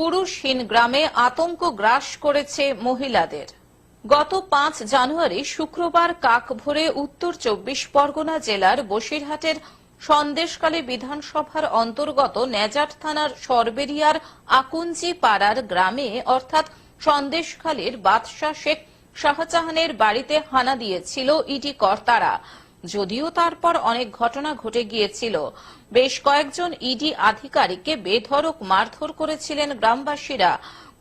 পুরুষহীন গ্রামে আতঙ্ক গ্রাস করেছে মহিলাদের। গত পাঁচ জানুয়ারি শুক্রবার কাকভোরে উত্তর চব্বিশ পরগনা জেলার বসিরহাটের সন্দেশকালী বিধানসভার অন্তর্গত নেজাট থানার সরবেরিয়ার আকুঞ্জি পাড়ার গ্রামে অর্থাৎ সন্দেশখালীর বাদশাহ শেখ শাহজাহানের বাড়িতে হানা দিয়েছিল ইডি কর্তারা। যদিও তারপর অনেক ঘটনা ঘটে গিয়েছিল। বেশ কয়েকজন ইডি আধিকারিককে বেধড়ক মারধর করেছিলেন গ্রামবাসীরা।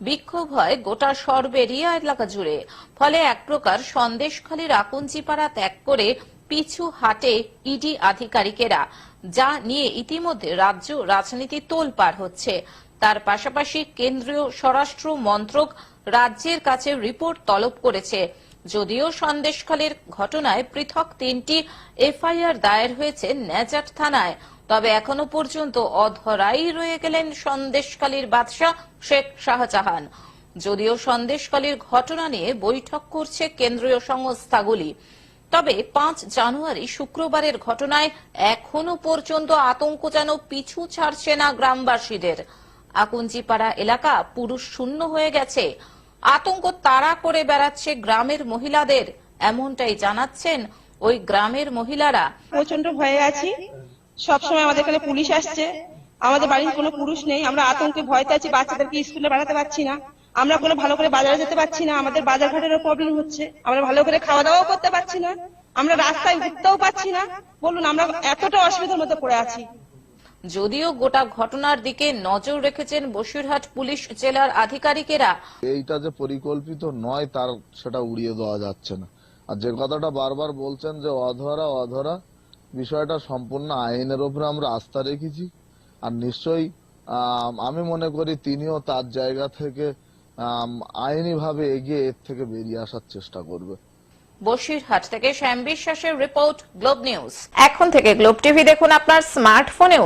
বিক্ষোভ হয় গোটা সরবেরিয়া এলাকা জুড়ে। ফলে এক প্রকার সন্দেশখালীর আকুঞ্জিপাড়া ত্যাগ করে পিছু হাটে ইডি আধিকারিকেরা, যা নিয়ে ইতিমধ্যে রাজ্য রাজনীতি তোলপাড় হচ্ছে। তার পাশাপাশি কেন্দ্রীয় স্বরাষ্ট্র মন্ত্রক রাজ্যের কাছে রিপোর্ট তলব করেছে। যদিও সন্দেশখালীর ঘটনায় পৃথক তিনটি এফআইআর দায়ের হয়েছে নেজাট থানায়, তবে এখনও পর্যন্ত অধরাই রয়ে গেলেন সন্দেশখালীর বাদশাহ শেখ শাহজাহান। যদিও সন্দেশখালীর ঘটনা নিয়ে বৈঠক করছে কেন্দ্রীয় সংস্থাগুলি, তবে পাঁচ জানুয়ারি শুক্রবারের ঘটনায় এখনও পর্যন্ত আতঙ্ক যেন পিছু ছাড়ছে না গ্রামবাসীদের। আকুঞ্জিপাড়া এলাকা পুরুষ শূন্য হয়ে গেছে। আতঙ্ক তাড়া করে বেড়াচ্ছে গ্রামের মহিলাদের, এমনটাই জানাচ্ছেন ওই গ্রামের মহিলারা। প্রচণ্ড ভয়ে আছি। সবসময় আমাদের এখানে পুলিশ আসছে। আমাদের বাড়ির কোনো পুরুষ নেই। আমরা আতঙ্কে ভয়তে আছি, বাচ্চাদেরকে স্কুলে পাঠাতে পারছি না। আমরা কোনো ভালো করে বাজারে যেতে পারছি না। আমাদের বাজার ঘাটেরও প্রবলেম হচ্ছে। আমরা ভালো করে খাওয়া দাওয়াও করতে পারছি না। আমরা রাস্তায় উঠতেও পারছি না। বলুন, আমরা এতটা অসুবিধার মধ্যে পড়ে আছি। যদিও গোটা ঘটনার দিকে নজর রেখেছেন বসিরহাট পুলিশ জেলার আধিকারিকেরা। এইটা যে পরিকল্পিত নয় তার সেটা উড়িয়ে দেওয়া যাচ্ছে না। আর যে কথাটা বারবার বলছেন যে অধরা অধরা বিষয়টা সম্পূর্ণ আইনের উপরে আমরা আস্থা রেখেছি। আর নিশ্চয়ই আমি মনে করি তিনিও তার জায়গা থেকে আইনি ভাবে এগিয়ে এর থেকে বেরিয়ে আসার চেষ্টা করবে। বসিরহাট থেকে শ্যাম বিশ্বাসের রিপোর্ট গ্লোব নিউজ। এখন থেকে গ্লোব টিভি দেখুন আপনার স্মার্টফোনেও।